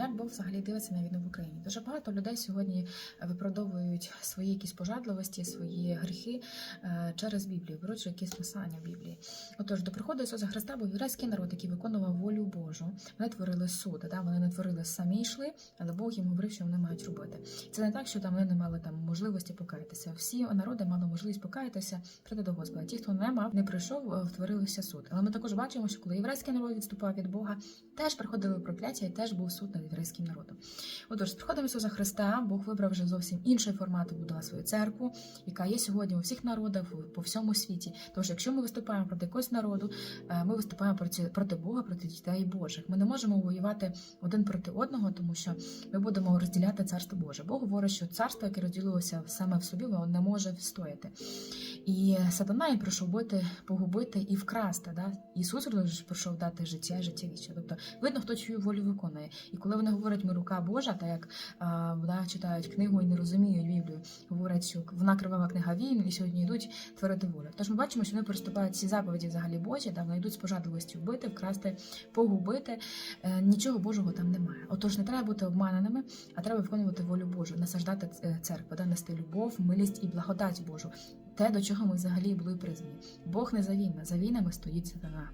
Як Бог взагалі дивиться на війну в Україні? Дуже багато людей сьогодні виправдовують свої якісь пожадливості, свої гріхи е, через Біблію, беручи якісь писання в Біблії. Отож, до приходу Ісуса Христа був єврейський народ, який виконував волю Божу. Вони творили суд, да? вони не творили самі йшли, але Бог їм говорив, що вони мають робити. Це не так, що там вони не мали там можливості покаятися. Всі народи мали можливість покаятися прийти до Господа. Ті, хто не мав, не прийшов, е, втворилися суд. Але ми також бачимо, що коли єврейський народ відступав від Бога, теж приходили прокляття і теж був суд над єврейським народом. Отож, з приходом Ісуса Христа Бог вибрав вже зовсім інший формат і будував свою церкву, яка є сьогодні у всіх народах по всьому світі. Тож, якщо ми виступаємо проти якогось народу, е, ми виступаємо проти, проти Бога, проти дітей Божих. Ми не можемо воювати один проти одного, тому що ми будемо розділяти царство Боже. Бог говорить, що царство, яке розділилося саме в собі, воно не може встояти. І сатана він прийшов бити, погубити і вкрасти. Да? Ісус прийшов дати життя і життя вічне. Тобто видно, хто чию волю виконує. І коли вони говорять, ми рука Божа, так як а, да, читають книгу і не розуміють Біблію, говорять, що вона кривава книга війн, і сьогодні йдуть творити волю. Тож ми бачимо, що вони приступають ці заповіді взагалі Божі, да, вони йдуть з пожадливістю вбити, вкрасти, погубити. Е, нічого Божого там немає. Отож, не треба бути обманеними, а треба виконувати волю Божу, насаждати е, церкву, да, нести любов, милість і благодать Божу. Те, до чого ми взагалі були призвані. Бог не за війна, за війнами стоїть сатана.